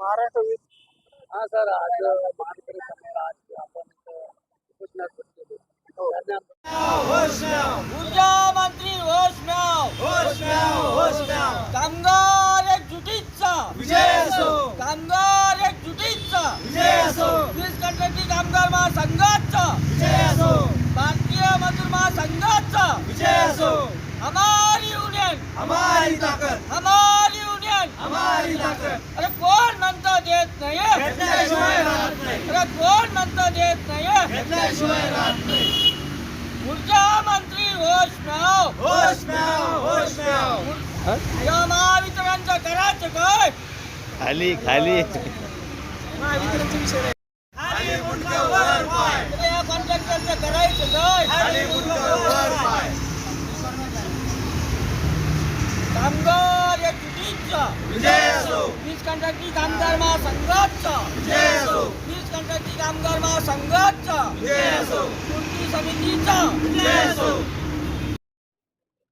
महाराष्ट्र वीज हा सर आज मानकरी समाज आपण इथं उपोषणात बसलेलो. ऊर्जा मंत्री होश म्याव. होश म्याव, होश म्याव. कामगार एकजुटीचा विजय असो. कामगार एकजुटीचा विजय असो. वीज कंत्राटी कामगार महासंघाचा. विजय असो. भारतीय मजदूर महासंघाचा. विजय असो. हमारी यूनियन हमारी ताकद. हमारी यूनियन हमारी ताकद. अरे कोण? देत नाही. घेतल्याशिवाय राहत नाही. अरे कोण म्हणतं देत नाही? घेतल्याशिवाय राहत नाही. ऊर्जा मंत्री होश म्याव. होश म्याव, होश म्याव. या महावितरणचं करायचं काय? खाली खाली. महावितरणचा विषय. खाली मुंडकं वर पाय. आता या कॉन्ट्रॅक्टरचं करायचं काय? खाली मुंडकं वर पाय. कामगार या विजय कंत्राटी कामगार महासंघाचा विजय असो वीज कंत्राटी कामगार महासंघाचा विजय असो कृती समितीचा? विजय असो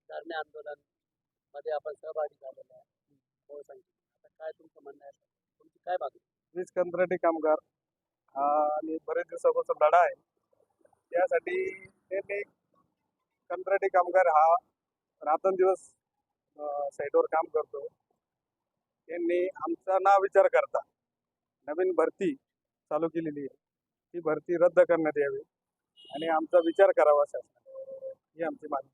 धरणे आंदोलनमध्ये आपण सहभागी झालेलो आहे बहुसंख्येने. आता काय तुमचं म्हणणं आहे? तुमची काय बाजू? वीज कंत्राटी कामगार हा आणि बरेच दिवसापासून लढा आहे. त्यासाठी त्यांनी कंत्राटी कामगार हा रात्रंदिवस साईटवर काम करतो. त्यांनी आमचा ना विचार करता. नवीन भरती चालू केलेली आहे. ती भरती रद्द करण्यात यावी आणि आमचा विचार करावा शासनाने. ही आमची मागणी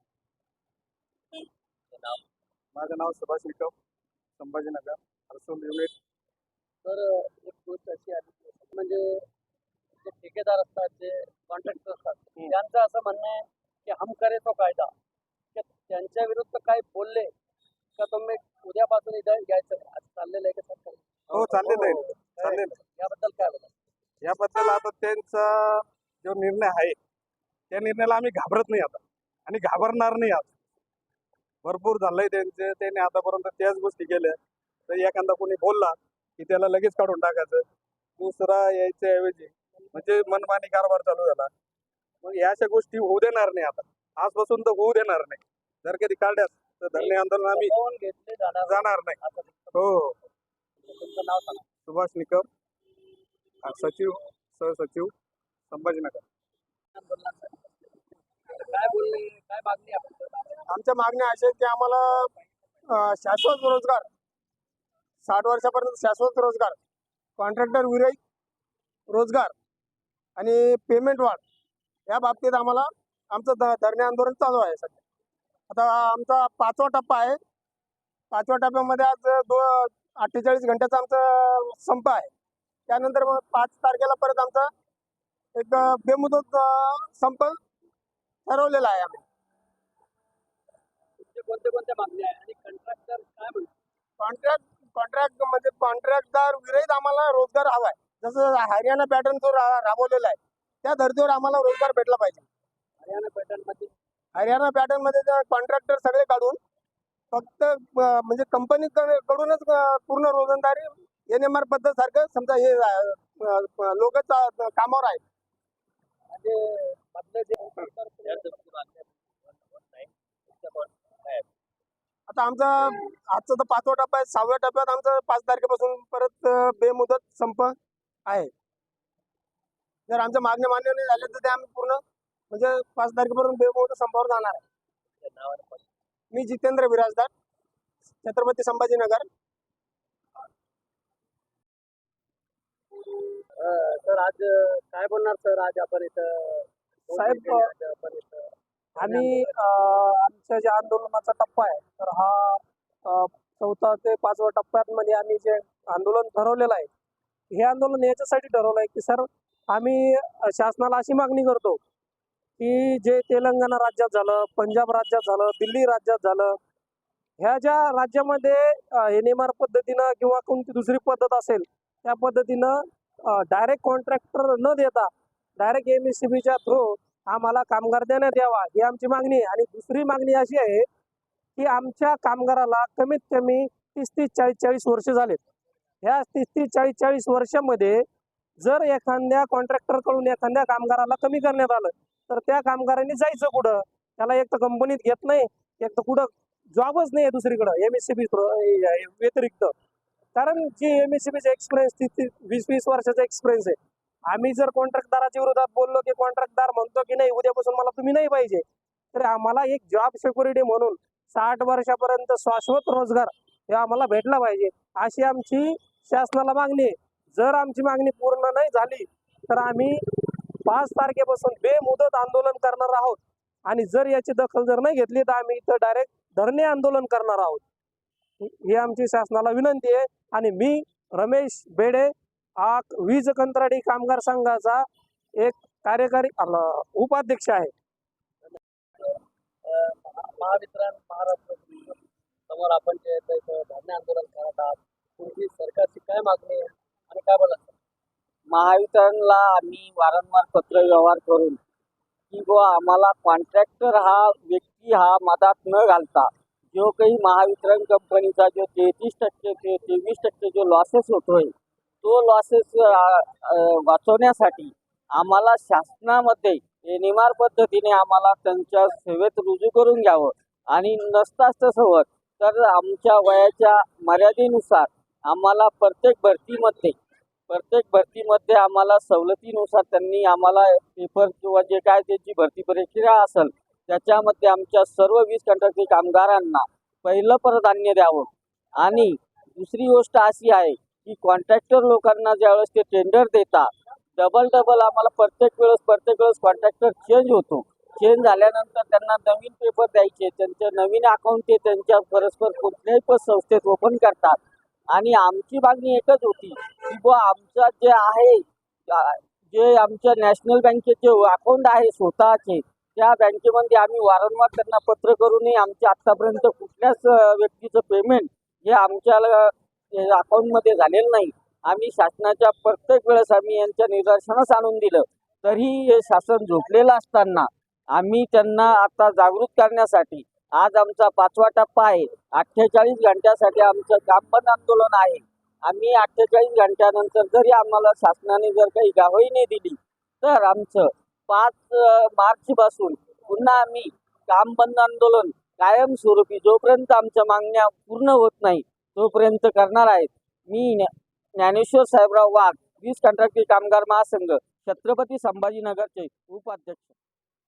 माझं नाव सुभाष निकम संभाजीनगर हर्सूल युनिट. तर एक गोष्ट अशी आली म्हणजे जे ठेकेदार असतात जे कॉन्ट्रॅक्टर असतात. त्यांचं असं म्हणणं आहे की हम करे तो कायदा. की त्यांच्या विरुद्ध काही बोलले का तुम्ही उद्यापासून इथं घ्यायचं. नाही. असं चाललेलं आहे का सर हो चाललेलं आहे. चाललेलं आहे. याबद्दल काय बोला याबद्दल आता त्यांचा जो निर्णय आहे त्या निर्णयाला आम्ही घाबरत नाही आता. आणि घाबरणार नाही आता भरपूर झालंय त्यांचे. त्यांनी आतापर्यंत त्याच गोष्टी केल्या. तर एखादा कोणी बोलला की त्याला लगेच काढून टाकायचं. दुसरा यायच्या ऐवजी म्हणजे मनमानी कारभार चालू झाला. मग या अशा गोष्टी होऊ देणार नाही आता. आजपासून तर होऊ देणार नाही. जर कधी काढल्यास तर धरणे आंदोलन आम्ही जाणार नाही. हो. तुमचं नाव सांगा. सुभाष निकम सचिव सहसचिव संभाजीनगर. काय बोलले काय मागणी? आमच्या मागण्या अशा आहेत की आम्हाला शाश्वत रोजगार साठ वर्षापर्यंत शाश्वत रोजगार कॉन्ट्रॅक्टर विरहित रोजगार आणि पेमेंट वाढ या बाबतीत आम्हाला आमचं धरणे आंदोलन चालू आहे सध्या. आता आमचा पाचवा टप्पा आहे. पाचव्या टप्प्यामध्ये आज दो अठ्ठेचाळीस घंट्याचा आमचा संप आहे. त्यानंतर मग पाच तारखेला परत आमचा एक बेमुदत संप ठरवलेला आहे आम्ही. कोणत्या मागण्या आहे? आणि कंट्रॅक्टर काय म्हणतात? कॉन्ट्रॅक्ट कॉन्ट्रॅक्ट म्हणजे कॉन्ट्रॅक्टदार विरहित आम्हाला रोजगार हवा आहे जसं हरियाणा पॅटर्न जो राबवलेला आहे त्या धर्तीवर आम्हाला रोजगार भेटला पाहिजे. हरियाणा पॅटर्नमध्ये हरियाणा पॅटर्नमध्ये कॉन्ट्रॅक्टर सगळे काढून फक्त म्हणजे कंपनी कडूनच पूर्ण रोजंदारी एन एम आर पद्धत सारखं समजा हे लोक कामावर आहेत. म्हणजे? आता आमचा आजचा तर पाचवा टप्पा आहे. सहाव्या टप्प्यात आमचं पाच तारखेपासून परत बेमुदत संप आहे. जर आमच्या मागण्या मान्य नाही झाल्या तर ते आम्ही पूर्ण म्हणजे पाच तारखेपर्यंत बेमुदत संपावर जाणार आहे. मी जितेंद्र विराजदार छत्रपती संभाजीनगर सर आज काय बोलणार सर आज आपण इथं साहेब, आज आपण इथं आणि आमच्या जे आंदोलनाचा टप्पा आहे तर हा चौथा ते पाचव्या टप्प्यांमध्ये आम्ही जे आंदोलन ठरवलेलं आहे हे आंदोलन याच्यासाठी ठरवलं आहे की सर आम्ही शासनाला अशी मागणी करतो की जे तेलंगणा राज्यात झालं पंजाब राज्यात झालं दिल्ली राज्यात झालं ह्या ज्या राज्यामध्ये एन एम आर पद्धतीनं किंवा कोणती दुसरी पद्धत असेल त्या पद्धतीनं डायरेक्ट कॉन्ट्रॅक्टर न देता डायरेक्ट एम एस सी बीच्या थ्रू आम्हाला कामगार देण्यात यावा ही आमची मागणी आहे. आणि दुसरी मागणी अशी आहे की आमच्या कामगाराला कमीत कमी तीस तीस चाळीस चाळीस वर्ष झालेत. ह्या तीस तीस चाळीस चाळीस वर्षामध्ये जर एखाद्या कॉन्ट्रॅक्टरकडून एखाद्या कामगाराला कमी करण्यात आलं तर त्या कामगारांनी जायचं कुठं? त्याला एक तर कंपनीत घेत नाही एक तर कुठं जॉबच नाही आहे दुसरीकडं एम एस सी बी व्यतिरिक्त. कारण जी एम एस सी बीचा एक्सपिरियन्स ती वीस वीस वर्षाचा एक्सपिरियन्स आहे. आम्ही जर कॉन्ट्रॅक्टदाराच्या विरोधात बोललो की कॉन्ट्रॅक्टदार म्हणतो की नाही उद्यापासून मला तुम्ही नाही पाहिजे तर आम्हाला एक जॉब सिक्युरिटी म्हणून साठ वर्षापर्यंत शाश्वत रोजगार हे आम्हाला भेटला पाहिजे अशी आमची शासनाला मागणी आहे. जर आमची मागणी पूर्ण नाही झाली तर आम्ही पाच तारखेपासून बेमुदत आंदोलन करणार आहोत. आणि जर याची दखल जर नाही घेतली तर आम्ही इथं डायरेक्ट धरणे आंदोलन करणार आहोत. ही आमची शासनाला विनंती आहे. आणि मी रमेश बेडे हा वीज कंत्राटी कामगार संघाचा एक कार्यकारी उपाध्यक्ष आहे. महावितरण महाराष्ट्र समोर आपण जे धरणे आंदोलन करत आहात तुमची सरकारची काय मागणी आहे? महावितरणला आम्ही वारंवार पत्र व्यवहार करून की व आम्हाला कॉन्ट्रॅक्टर हा व्यक्ती हा मधात न घालता जो काही महावितरण कंपनीचा जो तेहतीस टक्के ते तेवीस टक्के जो लॉसेस होतोय तो लॉसेस वाचवण्यासाठी आम्हाला शासनामध्ये एनिमार पद्धतीने आम्हाला त्यांच्या सेवेत रुजू करून घ्यावं. आणि नसताच तसं तर आमच्या वयाच्या मर्यादेनुसार आम्हाला प्रत्येक भरतीमध्ये प्रत्येक भरतीमध्ये आम्हाला सवलतीनुसार त्यांनी आम्हाला पेपर किंवा जे काय त्याची भरती प्रक्रिया असेल त्याच्यामध्ये आमच्या सर्व वीज कंत्राटी कामगारांना पहिलं प्राधान्य द्यावं. आणि दुसरी गोष्ट अशी आहे की कॉन्ट्रॅक्टर लोकांना ज्यावेळेस ते टेंडर देतात डबल डबल आम्हाला प्रत्येक वेळेस प्रत्येक वेळेस कॉन्ट्रॅक्टर चेंज होतो. चेंज झाल्यानंतर त्यांना नवीन पेपर द्यायचे त्यांचे नवीन अकाउंट ते त्यांच्या परस्पर कुठल्याही पण संस्थेत ओपन करतात. आणि आमची मागणी एकच होती की बुवा आमचं जे आहे जे आमच्या नॅशनल बँकेचे अकाउंट आहे स्वतःचे त्या बँकेमध्ये आम्ही वारंवार त्यांना पत्र करूनही आमच्या आत्तापर्यंत कुठल्याच व्यक्तीचं पेमेंट हे आमच्या अकाउंटमध्ये झालेलं नाही. आम्ही शासनाच्या प्रत्येक वेळेस आम्ही यांच्या निदर्शनास आणून दिलं. तरी हे शासन झोपलेलं असताना आम्ही त्यांना आता जागृत करण्यासाठी आज आमचा पाचवा टप्पा आहे. अठ्ठेचाळीस घंट्यासाठी आमचं काम बंद आंदोलन आहे. आम्ही अठ्ठेचाळीस घंट्यानंतर जरी आम्हाला शासनाने जर काही गावही नाही दिली तर आमचं पाच मार्च पासून पुन्हा आम्ही काम बंद आंदोलन कायमस्वरूपी जोपर्यंत आमच्या मागण्या पूर्ण होत नाही तोपर्यंत करणार आहेत मी ज्ञानेश्वर साहेबराव वाघ वीज कंत्राटी कामगार महासंघ छत्रपती संभाजीनगरचे उपाध्यक्ष.